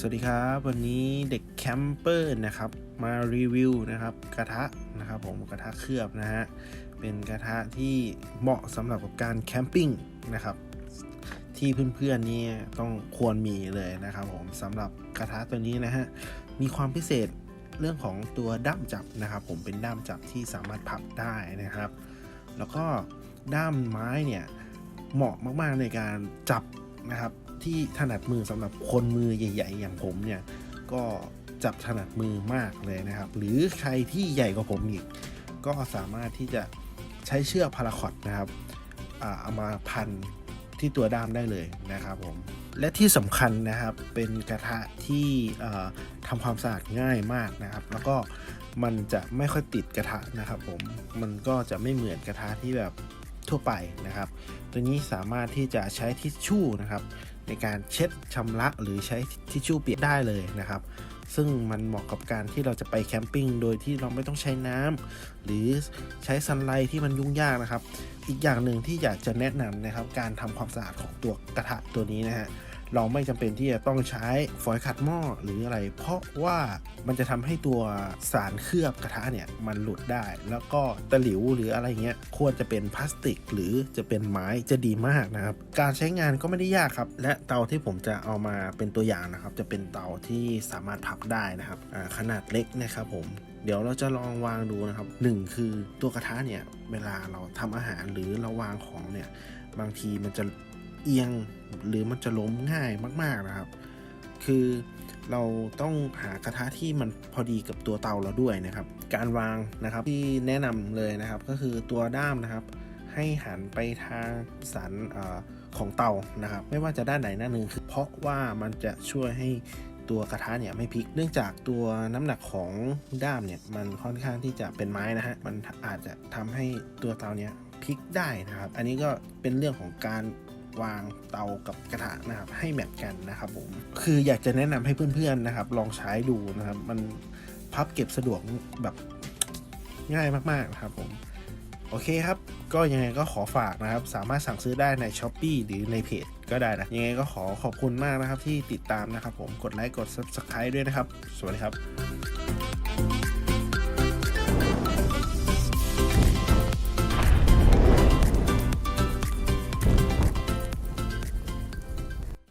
สวัสดีครับ วันนี้เด็กแคมเปอร์นะครับมารีวิวนะครับกระทะนะครับผมกระทะเคลือบนะฮะเป็นกระทะที่เหมาะสำหรับกับการแคมปิ้งนะครับที่เพื่อนๆนี่ต้องควรมีเลยนะครับผมสำหรับกระทะตัวนี้นะฮะมีความพิเศษเรื่องของตัวด้ามจับนะครับ ผมเป็นด้ามจับที่สามารถพับได้นะครับ แล้วก็ด้ามไม้เนี่ยเหมาะมากๆในการจับ นะครับ ที่ถนัดมือสำหรับคนมือใหญ่ ๆ อย่างผมเนี่ยก็จับถนัดมือมากเลยนะครับ หรือใครที่ใหญ่กว่าผมอีก ก็สามารถที่จะใช้เชือกพาราคอตนะครับเอามาพันที่ตัวด้ามได้เลยนะครับผมและที่สำคัญนะครับเป็นกระทะที่ทำความสะอาดง่ายมากนะครับ แล้วก็มันจะไม่ค่อยติดกระทะนะครับผมมันก็จะไม่เหมือนกระทะที่แบบทั่วไปนะครับ ตัวนี้สามารถที่จะใช้ทิชชู่นะครับ ในการเช็ดชำระหรือใช้ทิชชู่เปียกได้เลยนะครับ ซึ่งมันเหมาะกับการที่เราจะไปแคมปิ้งโดยที่เราไม่ต้องใช้น้ำหรือใช้ซันไลที่มันยุ่งยากนะครับ อีกอย่างหนึ่งที่อยากจะแนะนำนะครับ การทำความสะอาดของตัวกระทะตัวนี้นะฮะ เราไม่จำเป็นที่จะต้องใช้ฝอยขัดหม้อหรืออะไร เพราะว่ามันจะทำให้ตัวสารเคลือบกระทะเนี่ยมันหลุดได้ แล้วก็ตะหลิวหรืออะไรเงี้ยควรจะเป็นพลาสติก หรือจะเป็นไม้จะดีมากนะครับ การใช้งานก็ไม่ได้ยากครับ และเตาที่ผมจะเอามาเป็นตัวอย่างนะครับ จะเป็นเตาที่สามารถพับได้นะครับขนาดเล็กนะครับผมเดี๋ยวเราจะลองวางดูนะครับหนึ่งคือตัวกระทะเนี่ยเวลาเราทำอาหารหรือเราวางของเนี่ยบางทีมันจะ เอียงหรือมันจะล้มง่ายมาก ๆนะครับ คือเราต้องหากระทะที่มันพอดีกับตัวเตาเราด้วยนะครับ การวางนะครับที่แนะนำเลยนะครับ ก็คือตัวด้ามนะครับ ให้หันไปทางสันอของเตานะครับ ไม่ว่าจะด้านไหนด้านหนึ่งคือเพราะว่ามันจะช่วยให้ตัวกระทะเนี่ยไม่พลิก เนื่องจากตัวน้ำหนักของด้ามเนี่ยมันค่อนข้างที่จะเป็นไม้นะฮะ มันอาจจะทำให้ตัวเตาเนี่ยพลิกได้นะครับ อันนี้ก็เป็นเรื่องของการ วางเตากับกระทะนะครับให้แมทกันนะครับผมคืออยากจะแนะนำให้เพื่อนๆนะครับ ลองใช้ดูนะครับ มันพับเก็บสะดวกแบบง่ายมากๆนะครับผมโอเคครับ ก็ยังไงก็ขอฝากนะครับ สามารถสั่งซื้อได้ใน s h อ p e e หรือในเพจก็ได้นะ ยังไงก็ขอขอบคุณมากนะครับที่ติดตามนะครับผมกดไลค์กด Subscribe ด้วยนะครับ สวัสดีครับ